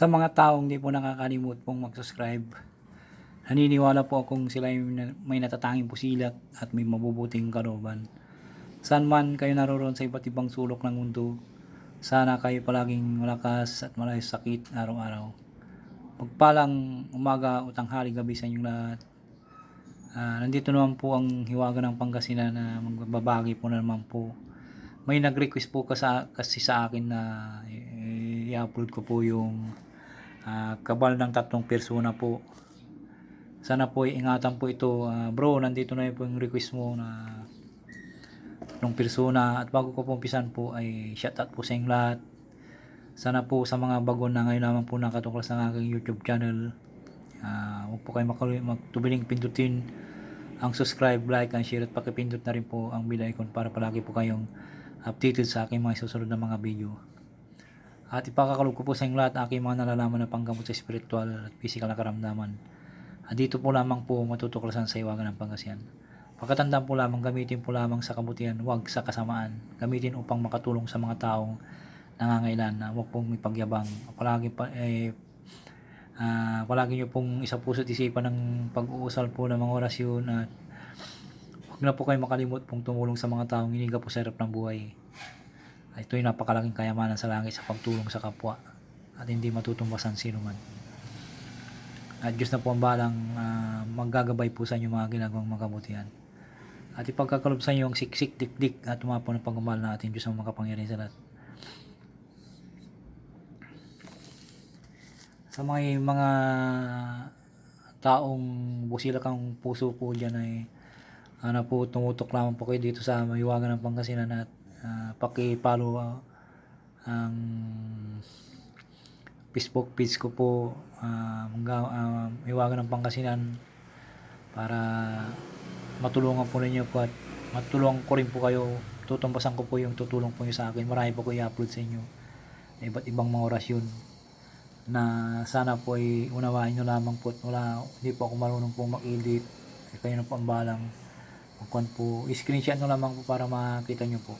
Sa mga taong hindi po nakakalimut pong mag-subscribe, naniniwala po akong sila ay may natatanging pusilat at may mabubuting kalooban. Saan man kayo naroon sa iba't ibang sulok ng mundo, sana kayo palaging malakas at malayos sakit araw-araw. Pagpalang umaga o tanghali gabi sa inyong lahat. Ah, nandito naman po ang hiwaga ng Pangasinan na magbabagi po na naman po. May nag-request po kasi, sa akin na i- i-upload ko po yung ah, kabal ng tatlong persona po. Sana po ingatan po ito. Ah, bro, nandito na po yung request mo na tatlong persona. At bago ko po umpisan po ay shout out po sa inyong lahat. Sana po sa mga bago na ngayon naman po nakatuklas ng aking YouTube channel. Ah, huwag po kayo makal- magtubiling pindutin ang subscribe, like, and share at pakipindot na rin po ang bell icon para palagi po kayong updated sa aking mga susunod na mga video. At ipakakalog ko po sa inyong lahat aking mga nalalaman na panggamot sa spiritual at physical na karamdaman. At dito po lamang po matutuklasan sa iwagan ng Pangasinan. Pagkatandaan po lamang gamitin po lamang sa kabutihan, huwag sa kasamaan. Gamitin upang makatulong sa mga taong nangangailan na huwag pong ipagyabang. Palagi pa, eh, ah, palagi nyo pong isa puso't isipan ng pag-uusal po ng mga orasyon at huwag na po kayo makalimot pong tumulong sa mga taong hiniga po sa hirap ng buhay. At ito'y napakalaking kayamanan sa langit sa pagtulong sa kapwa at hindi matutumbasan sino man. At Diyos na po ang balang ah, maggagabay po sa inyo mga ginagawang magkabutihan. At ipagkakalob sa inyo ang siksik, dikdik at tumapo ng pagmamahal na ating Diyos ang makapangyarihan sa lahat. Sa mga mga taong busilak ang puso po dyan ay ano po tumutok lamang po kayo dito sa Maywagan ng Pangasinan at uh, paki-follow ah, ang Facebook page ko po. Uh, uh, Maywagan ng Pangasinan para matulungan po ninyo po at matulungan ko rin po kayo. Tutumbasan ko po yung tutulong po nyo sa akin. Marami po ko i-upload sa inyo. Iba't ibang mga orasyon na sana po ay unawain nyo lamang po at wala, hindi po ako marunong po mag-edit. Kayo na po ang balang. Po, screenshot nyo lamang po para makita nyo po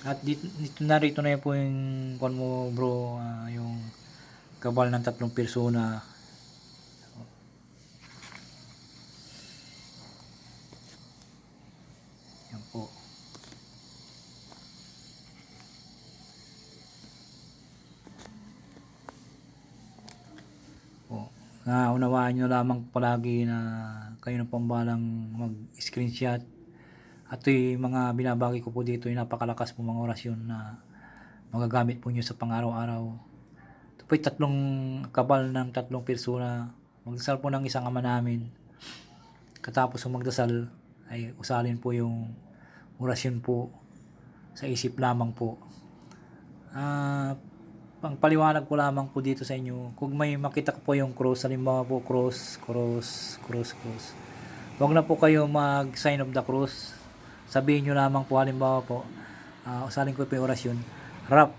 at dito, dito narito na yun po yung kuhan mo bro ah, yung kabal ng tatlong persona yan po po. Na unawaan nyo lamang palagi na kayo na pambalang mag-screenshot. At ito'y mga binabagi ko po dito, yung napakalakas po mga orasyon na magagamit po nyo sa pang-araw-araw. Ito po'y tatlong kabal ng tatlong persona. Magdasal po ng isang ama namin. Katapos magdasal, ay usalin po yung orasyon po sa isip lamang po. Ah, ang paliwanag ko lamang po dito sa inyo, kung may makita ko po yung cross, halimbawa po cross, cross, cross, cross. Huwag na po kayo mag-sign of the cross. Sabihin nyo lamang po, halimbawa po, uh, usalin ko po yung orasyon, rap,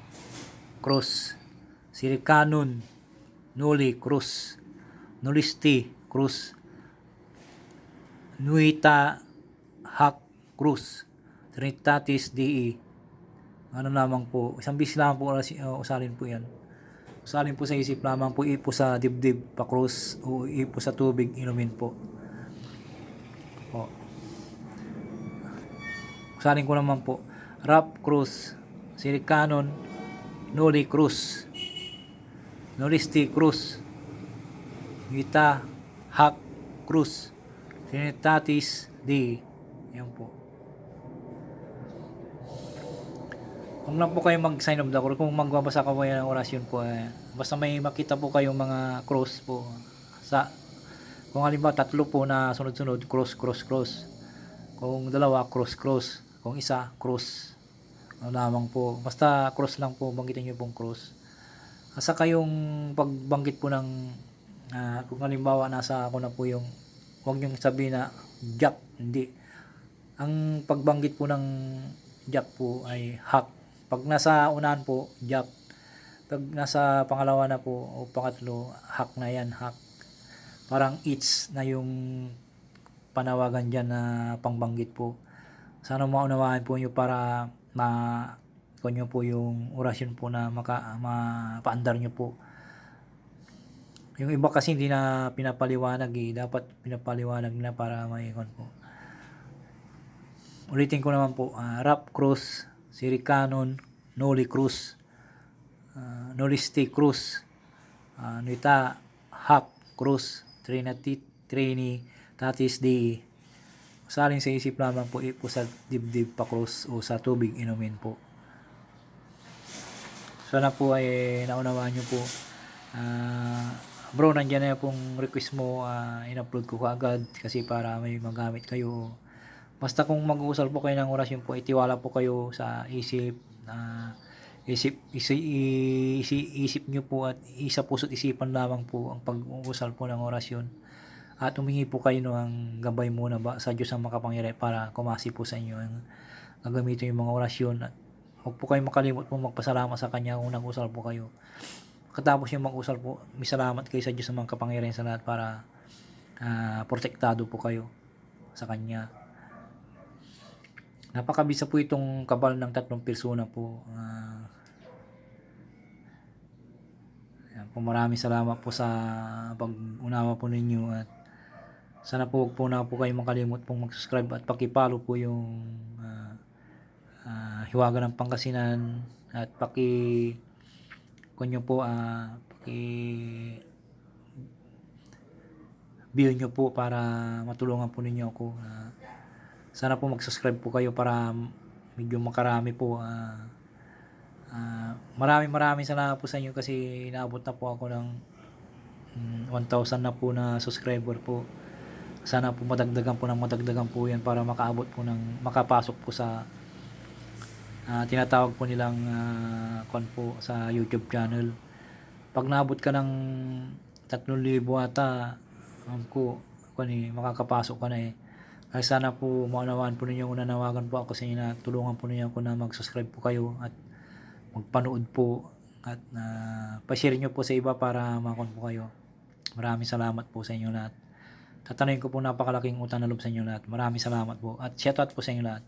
cross, sirikanon, nuli, cross, nulisti, cross, nuita, hak, cross, trinitatis, dei, ano lamang po, isang bis lamang po uh, usalin po yan. Usalin po sa isip lamang po, ipo sa dibdib, pakros, o ipo sa tubig, inumin. Po. Usalin ko naman po, rap cruz, sirikanon, noli cruz, nolisti cruz, gita, hak, cruz, sinitatis, di, yan po. Huwag lang po kayo mag-sign of the cross. Kung magbabasa ka po yan ng orasyon po, eh, basta may makita po kayong mga cross po. Sa, kung halimbawa tatlo po na sunod-sunod, cross, cross, cross. Kung dalawa, cross, cross. Kung isa, cross. Ano lamang po. Basta cross lang po, banggitin nyo pong cross. Asa kayong pagbanggit po ng, ah, kung halimbawa nasa ako na po yung, huwag nyo sabihin na jack, hindi. Ang pagbanggit po ng jack po ay hack. Pag nasa unahan po, jack. Pag nasa pangalawa na po o pangatlo, hack na yan, hack. Parang it's na yung panawagan dyan na pangbanggit po. Sana maunawaan po nyo para ma kung po yung orasyon po na maka, mapaandar nyo po. Yung iba kasi hindi na pinapaliwanag eh. Dapat pinapaliwanag na para may kon po. Ulitin ko naman po. ah, Rap Cruz, Siri Canon, Noli Cruz, uh, Nolisti Cruz, uh, Nita Hap Cruz, Trinity, Trini, Tatis D. Saling sa isip lamang po ipo sa dibdib pa krus o sa tubig inumin po. Sana po ay naunawaan nyo po. Ah, bro, nandiyan na pong request mo. ah, in-upload ko kaagad kasi para may magamit kayo. Basta kung mag-uusal po kayo ng orasyon po, itiwala po kayo sa isip. ah, isip, isi, isi, isip nyo po at isa puso't isipan lamang po ang pag-uusal po ng orasyon. At humingi po kayo ng gabay muna ba sa Diyos ang makapangyarihan para kumasi po sa inyo ang gagamitin yung mga orasyon at huwag po kayo makalimot po magpasalamat sa Kanya kung nag-usal po kayo. Katapos yung mag-usal po, may salamat kayo sa Diyos ang mga kapangyarihan sa lahat para ah, protektado po kayo sa Kanya. Napakabisa po itong kabal ng tatlong persona po. Yan po, maraming salamat po sa pag-unawa po ninyo at sana po huwag po na po kayo makalimot pong mag-subscribe at pakipalo po yung ah, ah, Hiwaga ng Pangasinan at paki kunyo po ah, paki view nyo po para matulungan po ninyo ako. Ah, sana po mag-subscribe po kayo para medyo makarami po. Ah, ah, maraming maraming salamat po sa inyo kasi inaabot na po ako ng mm, 1,000 na po na subscriber po sana po madagdagan po ng madagdagan po yan para makaabot po ng makapasok po sa ah, tinatawag po nilang uh, po sa YouTube channel. Pag naabot ka ng 3,000 ata um, ko kung eh, makakapasok ka na eh. Kaya sana po maunawaan po ninyo kung nanawagan po ako sa inyo na tulungan po ninyo ako na mag-subscribe po kayo at magpanood po at uh, pa-share nyo po sa iba para makon po kayo. Maraming salamat po sa inyo lahat Tatanungin ko po napakalaking utang na loob sa inyo lahat. Maraming salamat po. At shoutout po sa inyo lahat.